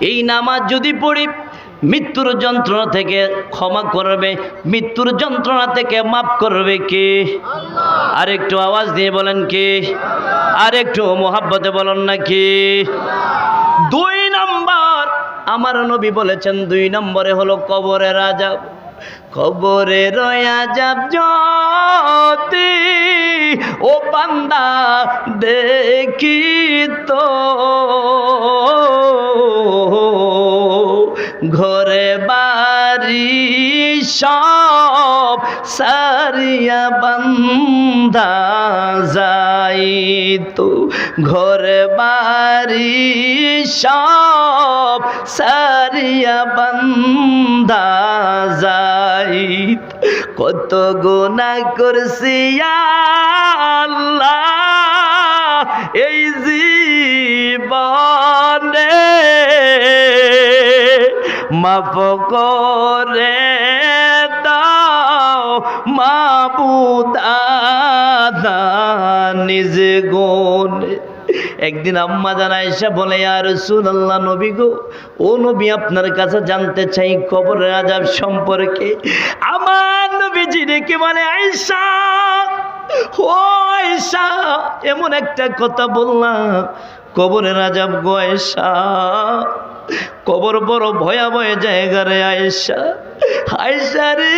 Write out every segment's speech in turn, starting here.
এই নামাজ যদি পড়ি, মৃত্যুর যন্ত্রণা থেকে ক্ষমা করবে, মৃত্যুর যন্ত্রণা থেকে মাফ করবে কে? আর একটু আওয়াজ দিয়ে বলেন কে? আর একটু মোহাব্বতে বলেন না কে? দুই নম্বর, আমার নবী বলেছেন, দুই নম্বরে হলো কবরের আজাব কবরে রয়া যাব ও বান্দা, দেখি তো। ঘরে বাড়ি সব সারিয়া বান্দা যাই তো। ঘরে বাড়ি সব সারিয়া বান্দা যাই কত গোনা করছি আল্লাহ। এই জীবনে মাফ করে দাও মাবুদ আদা নিজ গুণে। একদিন আম্মা জানা এসে বলে আর আল্লাহ নবী গো, ও নবী আপনার কাছে জানতে চাই কবরের আজাব সম্পর্কে। আমার নবীজি ডেকে বলে আয়সা ও আয়সা এমন একটা কথা বললাম, কবরের আজাব গো আয়সা কবর বড় ভয়াবহ জায়গা রে আয়েশা। আয়েশা রে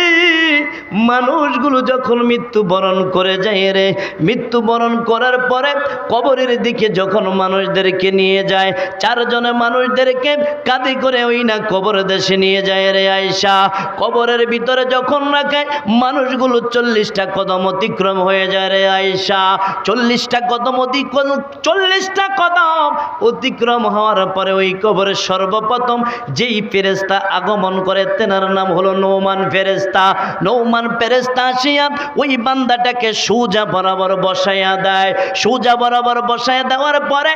মানুষগুলো যখন মৃত্যু বরণ করে যায় রে মৃত্যু বরণ করার পরে কবরের দিকে যখন মানুষদেরকে নিয়ে যায়, চারজনে মানুষদেরকে কাঁদি করে ওই না কবর দেশে নিয়ে যায় রে আয়েশা। কবরের ভিতরে যখন রাখে মানুষগুলো চল্লিশটা কদম অতিক্রম হয়ে যায় রে আয়েশা। চল্লিশটা কদম অতিক্রম চল্লিশটা কদম অতিক্রম হওয়ার পরে ওই কবরের সর্বপ্রথম যেই ফেরেস্তা আগমন করে, তেনার নাম হলো নৌমান ফেরেস্তা নৌমান ফেরেস্তা আসিয়া ওই বান্দাটাকে সোজা বরাবর বসাইয়া দেয়। সোজা বরাবর বসাইয়া দেওয়ার পরে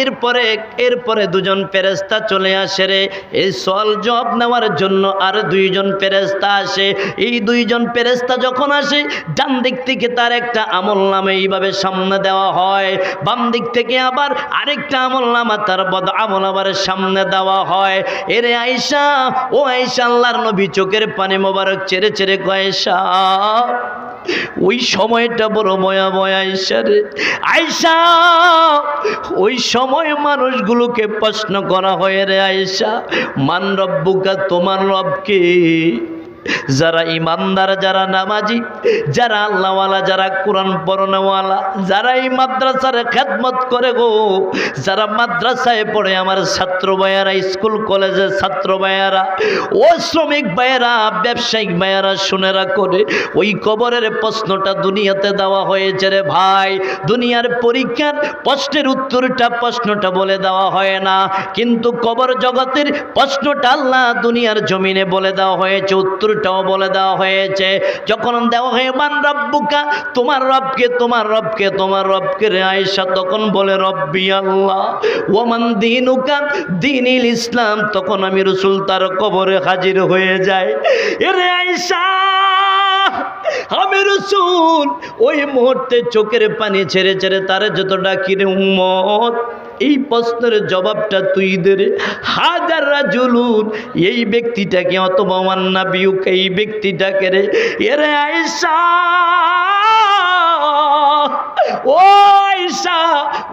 এরপরে এরপরে দুজন ফেরেস্তা চলে আসে রে। এই সল জব নেওয়ার জন্য আর দুইজন ফেরেস্তা আসে। এই দুইজন ফেরেস্তা যখন আসে, ডান দিক থেকে তার একটা আমল নামে এইভাবে সামনে দেওয়া হয়। বাম দিক থেকে আবার আরেকটা আমল নামা তার বদ আমল আবার সামনে দেওয়া হয়। এরে আয়সা ও আয়েশা, আল্লাহর নবী চোখের পানি মোবারক ছেড়ে ছেড়ে কয়েশা ওই সময়টা বড় ময়া ময় আয়সা রে। আয়সা ওই সময় মানুষগুলোকে প্রশ্ন করা হয় রে আয়সা মান রব্বুকা, তোমার রবকে যারা ইমানদার, যারা নামাজি, যারা আল্লাহওয়ালা, যারা কোরআন পড়ানোওয়ালা যারা এই মাদ্রাসার খেদমত করে গো, যারা মাদ্রাসায় পড়ে আমার ছাত্র ভাইয়ারা, স্কুল, কলেজের ছাত্র ভাইয়ারা, ও শ্রমিক ভাইয়ারা, ব্যবসায়িক ভাইয়ারা শুনেরা করে ওই কবরের প্রশ্নটা দুনিয়াতে দেওয়া হয়েছে রে ভাই। দুনিয়ার পরীক্ষার প্রশ্নের উত্তরটা প্রশ্নটা বলে দেওয়া হয় না, কিন্তু কবর জগতের প্রশ্নটা আল্লাহ দুনিয়ার জমিনে বলে দেওয়া হয়েছে উত্তরটাও বলে দেওয়া হয়েছে। যখন দেওয়া হয়, মান রব্বুকা? তোমার রবকে তোমার রবকে তোমার রবকে রে আয়েশা। তখন বলে, রব্বি আল্লাহ ওমান দিনুকা? দিনিল ইসলাম। তখন আমি রসুল তার কবরে হাজির হয়ে যায় এরে আয়েশা, আমি রসুল, ওই মুহূর্তে চোখের পানি ছেড়ে ছেড়ে তার যত ডাকি রে উম্মত এই প্রশ্নের জবাবটা তুই দে রে। হাজার রাজুলুন, এই ব্যক্তিটাকে অথবা না বিউক এই ব্যক্তিটাকে রে। এরে আয়সা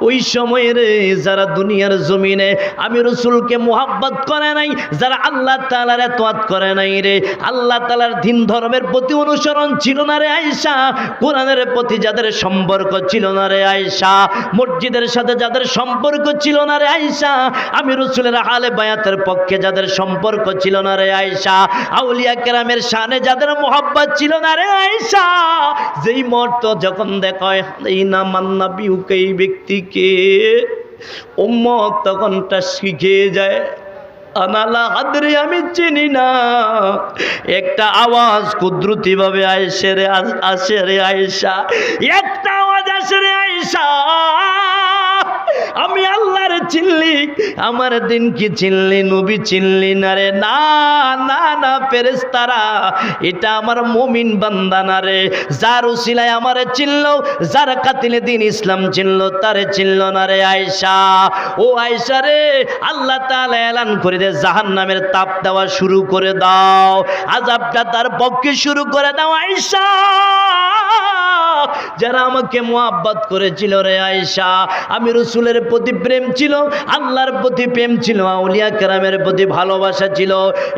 ওই সময়ে রে যারা দুনিয়ার জমিনে আমি রসুলকে মোহাব্বত করে নাই, যারা আল্লাহ তালার এতোয়াত করে নাই রে, আল্লাহ তালার দিন ধর্মের প্রতি অনুসরণ ছিল না রে আয়সা কোরআনের প্রতি যাদের সম্পর্ক ছিল না রে আয়সা মসজিদের সাথে যাদের সম্পর্ক ছিল না রে আয়সা আমি রসুলের আলে বায়াতের পক্ষে যাদের সম্পর্ক ছিল না রে আয়সা আউলিয়া কেরামের শানে যাদের মোহাব্বত ছিল না রে আয়সা যেই মর্ত যখন দেখা হয় এই না মান্না বিহুকে এই ব্যক্তিকে উম্মত তখনটা শিখে যায়। আনালা হাদরে আমি চিনি না। একটা আওয়াজ কুদরতি ভাবে আয়সে রে, আসে রে আয়েশা। একটা আওয়াজ আসে রে আয়েশা। আমি চিনলি আমার দিন কি চিনলি নবী চিনলি না রে? না না না ফেরেস্তারা এটা আমার মমিন বান্দা না রে। যার উসিলায় আমারে চিনল, যার কাতিলে দিন ইসলাম চিনল, তারে চিনল না রে আয়সা ও আয়সা রে, আল্লাহ তাআলা এলান করে দে জাহান নামের তাপ দেওয়া শুরু করে দাও। আজাবটা তার পক্ষে শুরু করে দাও আয়সা যারা আমাকে মোহাব্বত করেছিল রে আয়সা আমি রসুলের প্রতি প্রেম ছিল, আল্লাহর প্রতি প্রেম ছিল, আউলিয়া কেরামের প্রতি ভালোবাসা ছিল।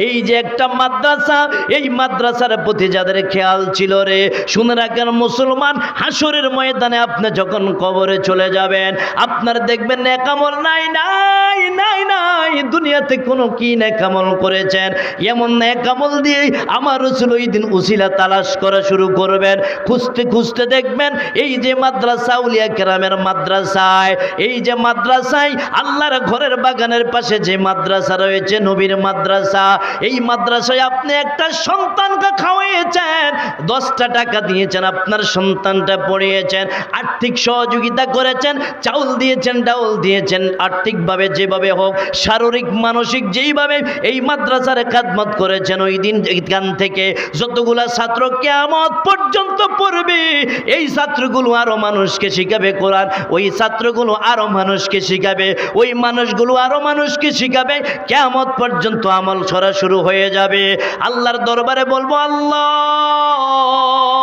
এই যে একটা মাদ্রাসা, এই মাদ্রাসার প্রতি যাদের খেয়াল ছিল রে, শুনে রাখেন মুসলমান হাসরের ময়দানে আপনি যখন কবরে চলে যাবেন, আপনার দেখবেন নেকামল নাই নাই নাই নাই, দুনিয়াতে কোনো কি নেকামল করেছেন? এমন নেকামল দিয়ে আমার রসুল ওই দিন উসিলা তালাশ করা শুরু করবেন। খুঁজতে খুঁজতে দেখবেন, এই যে মাদ্রাসা উলিয়া কেরামের মাদ্রাসায়, এই যে মাদ্রাসায় আল্লাহর ঘরের বাগানের পাশে যে মাদ্রাসা রয়েছে, নবীর মাদ্রাসা, এই মাদ্রাসায় আপনি একটা সন্তানকে খাওয়াইয়েছেন, দশটা টাকা দিয়েছেন, আপনার সন্তানটা পড়িয়েছেন, আর্থিক সহযোগিতা করেছেন, চাউল দিয়েছেন, ডাউল দিয়েছেন, আর্থিকভাবে যেভাবে হোক, শারীরিক, মানসিক যেইভাবে এই মাদ্রাসার খাদমত করেছেন, ওই দিন এখান থেকে যতগুলা ছাত্র কেমত পর্যন্ত পড়বে এই ছাত্রগুলো আরও মানুষকে শিখাবে কোরআন, ওই ছাত্রগুলো আরও মানুষকে শিখাবে, ওই মানুষগুলো আরও মানুষকে শিখাবে কেমত পর্যন্ত আমল ছড়া শুরু হয়ে যাবে। আল্লাহর দরবারে বলব, আল্লাহ!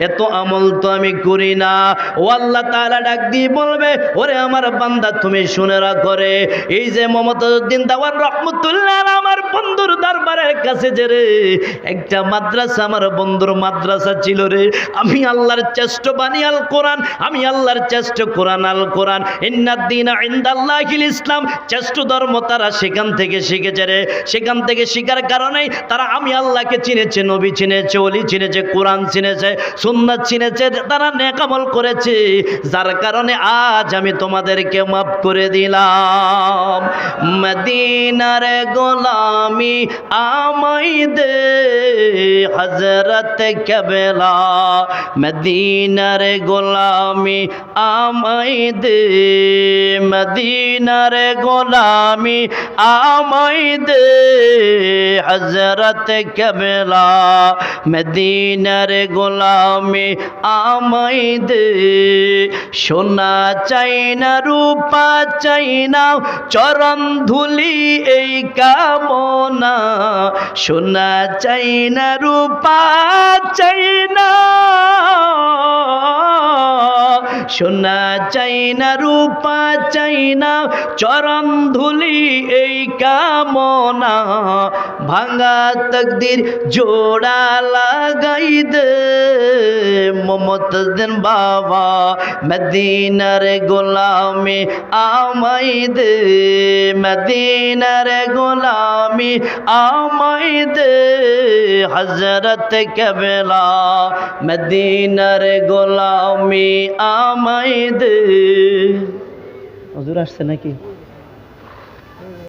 এত আমল তো আমি করি না। ও আল্লাহ তাআলা ডাক দিয়ে বলবে, ওরে আমার বান্দা, তুমি শুনে রাখো রে। এই যে মমতাজউদ্দিন দাওয়ার রহমতুল্লাহ আমার বন্ধুর দরবারের কাছে যে রে, একটা মাদ্রাসা, আমার বন্ধুর মাদ্রাসা ছিল রে। আমি আল্লাহর চেষ্ট বাণী আল কোরআন, আমি আল্লাহর চেষ্ট কোরআন আল কোরআন। ইন্নাদ্দিন ইন্দাল্লাহিল ইসলাম। চেষ্ট ধর্ম তারা সেখান থেকে শিখেছে রে। সেখান থেকে শিখার কারণে তারা আমি আল্লাহকে চিনেছে, নবী চিনেছে অলি চিনেছে, কোরআন চিনেছে। সুন্নাত চিনেছে, তারা নেকামল করেছে। যার কারণে আজ আমি তোমাদেরকে মাফ করে দিলাম। মদিনার গোলামি আমাই দে হজরত কেবেলা। মদিনার গোলামি আমাই দে, মদিনার গোলামি আমাই দে হজরত কেবেলা। মদিনার গোলামি আমাই দে। সোনা চাই না, রূপা চাই না চরণ ধুলি এই কামনা। সোনা চাই না, রূপা চাই না। সোনা চাই না, রূপা চাই না চরণ ধুলি এই কামনা। ভাঙা তকদির জোড়া লাগাই দে। মমতাজদিন বাবা মদিনার গোলামি আমাই দে। মদিনার গোলামি আমাই দে। হজরত কেবলা মদিনার গোলামি আমাই দে। হজুর আসছে নাকি?